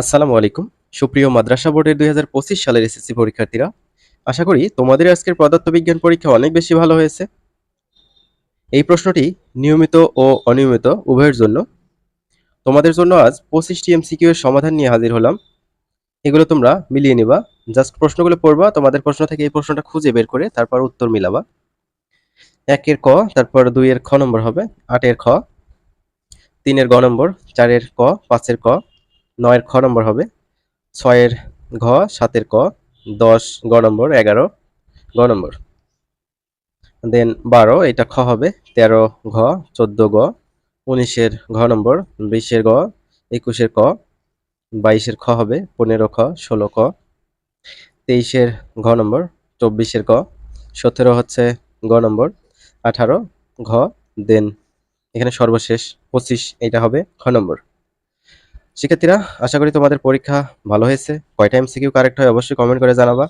আসসালামু আলাইকুম। সুপ্রিয় মাদ্রাসা বোর্ডের দুই হাজার পঁচিশ সালের এসএসসি পরীক্ষার্থীরা, আশা করি তোমাদের আজকের পদার্থবিজ্ঞান পরীক্ষা অনেক বেশি ভালো হয়েছে। এই প্রশ্নটি নিয়মিত ও অনিয়মিত উভয়ের জন্য। তোমাদের জন্য আজ পঁচিশটি এমসিকিউ এর সমাধান নিয়ে হাজির হলাম। এগুলো তোমরা মিলিয়ে নিবা। জাস্ট প্রশ্নগুলো পড়বা, তোমাদের প্রশ্ন থেকে এই প্রশ্নটা খুঁজে বের করে তারপর উত্তর মিলাবা। একের ক, তারপর দুইয়ের খ নম্বর হবে, আটের খ, তিনের গ নম্বর, চারের ক, পাঁচের ক নয়ের খ নম্বর হবে। ছয়ের ঘ, সাতের ক, দশ, গ নম্বর, এগারো, গ নম্বর। দেন বারো, এটা খ হবে। তেরো ঘ, চোদ্দ গ, উনিশের ঘ নম্বর, বিশের গ একুশের ক, বাইশের খ হবে, পনেরো খ, ষোলো ক, তেইশের ঘ নম্বর, চব্বিশের ক, সতেরো হচ্ছে গ নম্বর, আঠারো ঘ, দেন এখানে সর্বশেষ পঁচিশ, এটা হবে, খ নম্বর। শিক্ষার্থীরা, আশা করি তোমাদের পরীক্ষা ভালো হয়েছে। কয়টা এমসিকিউ কারেক্ট হয় অবশ্যই কমেন্ট করে জানাবা।